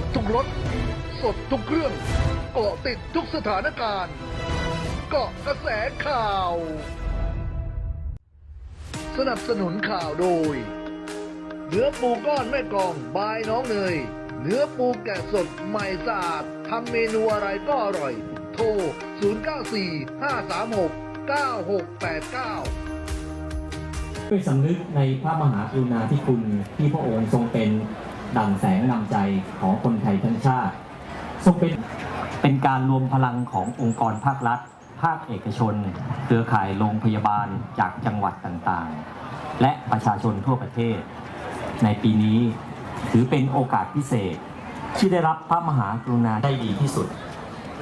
บทุกรถ สดทุกเรื่องเกาะติดทุกสถานการณ์ เกาะกระแสข่าว สนับสนุนข่าวโดย เนื้อปูก้อนแม่กองบายน้องเนย เนื้อปูแกะสดใหม่สะอาดทำเมนูอะไรก็อร่อย โทร 094 536 9689ด้วยสำนึกในพระมหากรุณาธิคุณที่พระองค์ทรงเป็น ดั่งแสงนำใจของคนไทยทั้งชาติทรงเป็นเป็นการรวมพลังขององค์กรภาครัฐ ภาคเอกชน เครือข่ายโรงพยาบาลจากจังหวัดต่างๆ และประชาชนทั่วประเทศ ในปีนี้ถือเป็นโอกาสพิเศษ ที่ได้รับพระมหากรุณาได้ดีที่สุด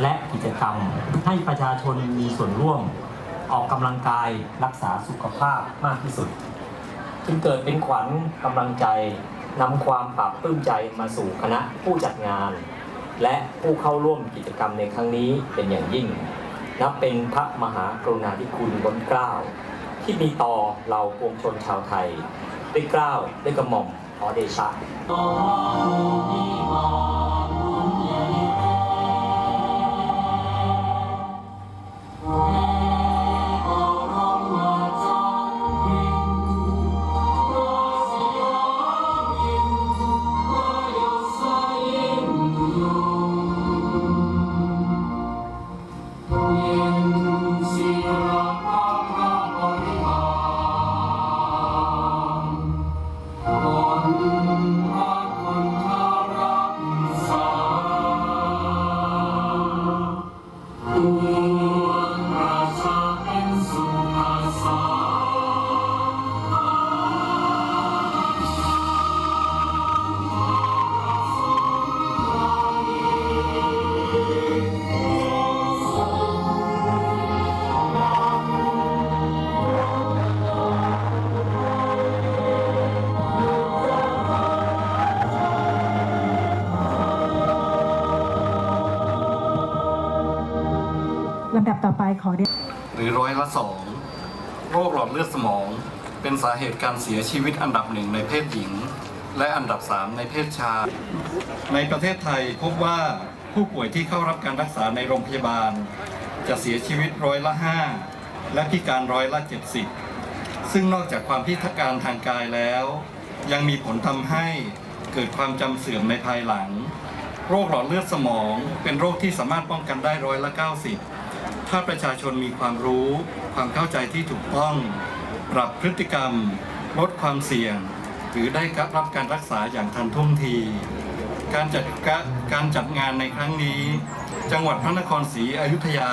และกิจกรรมให้ประชาชนมีส่วนร่วม ออกกำลังกายรักษาสุขภาพมากที่สุด จึงเกิดเป็นขวัญกำลังใจ นำความปรับปลื้มใจมาสู่คณะผู้จัดงาน และผู้เข้าร่วมกิจกรรมในครั้งนี้เป็นอย่างยิ่ง นับเป็นพระมหากรุณาธิคุณล้นเกล้าที่มีต่อเราปวงชนชาวไทยได้เกล้าวได้กระหม่อมขอเดชะ ลำดับต่อไปขอเรียนหรือร้อยละสองโรคหลอดเลือดสมอง เป็นสาเหตุการเสียชีวิตอันดับหนึ่งในเพศหญิง และอันดับสามในเพศชาย ในประเทศไทยพบว่าผู้ป่วยที่เข้ารับการรักษาในโรงพยาบาล จะเสียชีวิตร้อยละห้าและพิการร้อยละเจ็ดสิบซึ่งนอกจากความพิการทางกายแล้ว ยังมีผลทำให้เกิดความจำเสื่อมในภายหลัง โรคหลอดเลือดสมอง เป็นโรคที่สามารถป้องกันได้ร้อยละ90 ถ้าประชาชนมีความรู้ ความเข้าใจที่ถูกต้อง ปรับพฤติกรรม ลดความเสี่ยง หรือได้รับการรักษาอย่างทันท่วงที การจัดกการจัดงานในครั้งนี้ จังหวัดพระนครศรีอยุธยา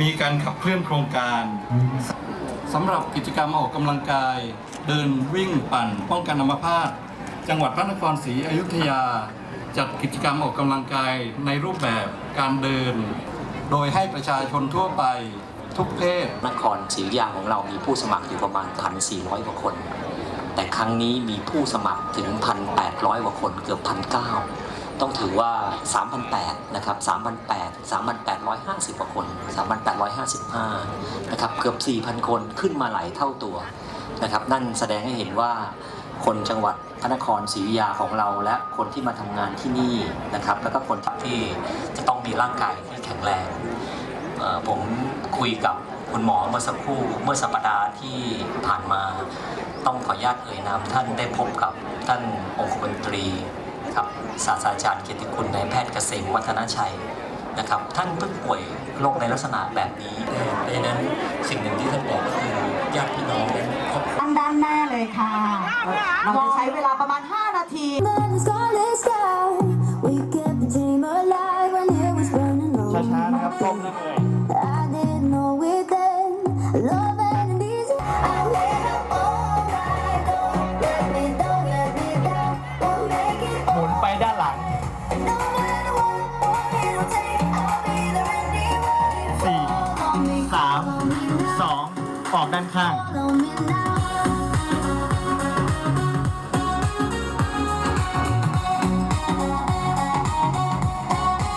มีการขับเคลื่อนโครงการสำหรับกิจกรรมออกกำลังกาย เดินวิ่งปั่น ป้องกันอัมพาตจังหวัดพระนครศรีอยุธยา จัดกิจกรรมออกกำลังกายในรูปแบบการเดิน โดยให้ประชาชนทั่วไปทุกเพศนครศรีอยุธยาของเรามีผู้สมัครอยู่ประมาณ 1,400 กว่าคน แต่ครั้งนี้มีผู้สมัครถึง 1,800 กว่าคนเกือบ 1,900 ต้องถือว่า 3,800 นะครับ 3,800 3,850 กว่าคน 3,855 นะครับ เกือบ 4,000 คนขึ้นมาหลายเท่าตัวนะครับ นั่นแสดงให้เห็นว่าคนจังหวัดพระนครศรีอยุธยาของเราและคนที่มาทำงานที่นี่นะครับ แล้วก็คนที่จะต้องมีร่างกาย ข็งแรงผมคุยกับคุณหมอเมื่อสักครู่เมื่อสัปดาห์ที่ผ่านมาต้องขออนุญาตเอ่ยนามท่านได้พบกับท่านองคมนตรีครับศาสตราจารย์เกียรติคุณนายแพทย์เกษมวัฒนชัยนะครับ ท่านเพิ่งป่วยโรคในลักษณะแบบนี้เพราะฉะนั้นสิ่งหนึ่งที่ท่านบอกก็คือญาติพี่น้องนั้นครอบครัวตั้งด้านหน้าเลยค่ะ เราจะใช้เวลาประมาณ 5 นาที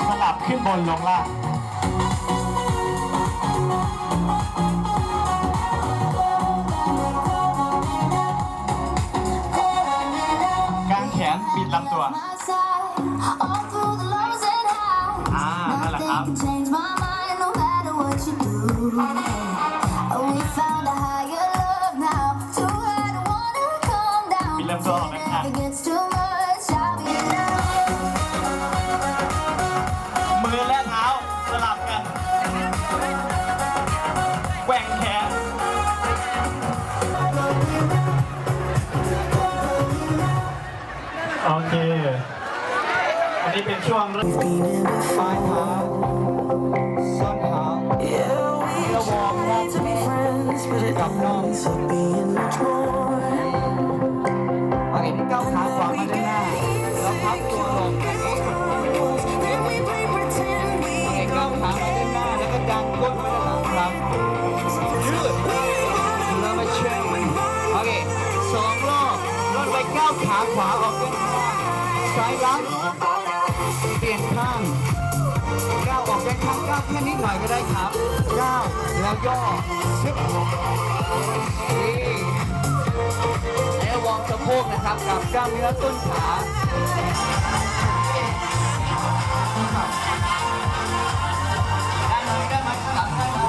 สลับขึ้นบนลงล่าง กางแขนปิดลำตัว มือและเท้าสลับกันแกว่งแขน โอเค อันนี้เป็นช่วงเริ่มปลายเท้าส้นเท้าเพื่อวอร์มวอร์มกับน่องเก้าวขาขวาออกด้านข้างซ้ายรับเปลี่ยนข้างก้าวออกด้านข้างก้าวแค่นิดหน่อยก็ได้ครับก้าวแล้วย่อชึบนี่แล้ววอร์มสะโพกนะครับกับกล้ามเนื้อต้นขาได้ไหมได้ไหมข้างหลังได้ไหม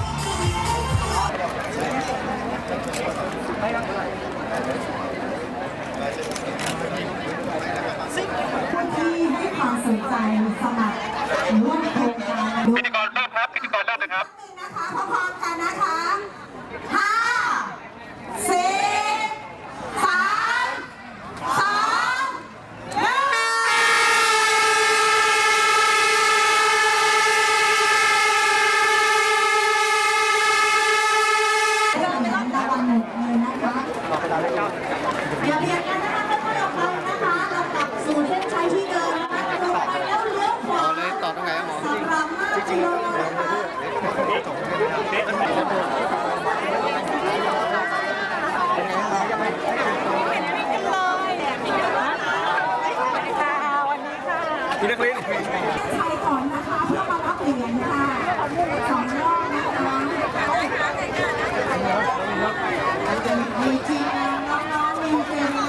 คนที่ให้ ความสนใจสมัครร่วมโครงการพิธีกรเริ่มครับพิธีกรเริ่มเลยครับนะคะพร้อมๆกันนะคะห้าสี่สามสองหนึ่งเราเป็นรางวัลหมดเลยนะคะอย่าเบียดกันนะคะค่อยๆออกไปนะคะเรากลับสู่เส้นชัยที่เดิมนะคะตรงไปแล้วเลี้ยวขวาต่อตรงไหนหมอสำหรับห้ากิโลนะคะ ไทยก่อนนะคะเพื่อมารับเหรียญค่ะสองรอบนะคะมีทีมงานน้องๆมีเก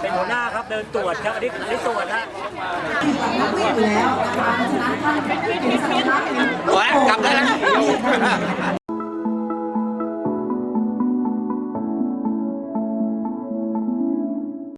เป็นเนหัวหน้าครับเดินตรวจครับอันนี้อันนี้ตรวจนะแล้วนะคะฉะนั้นท่านเป็นสถานะเป็น โอ้ยกลับได้แล้ว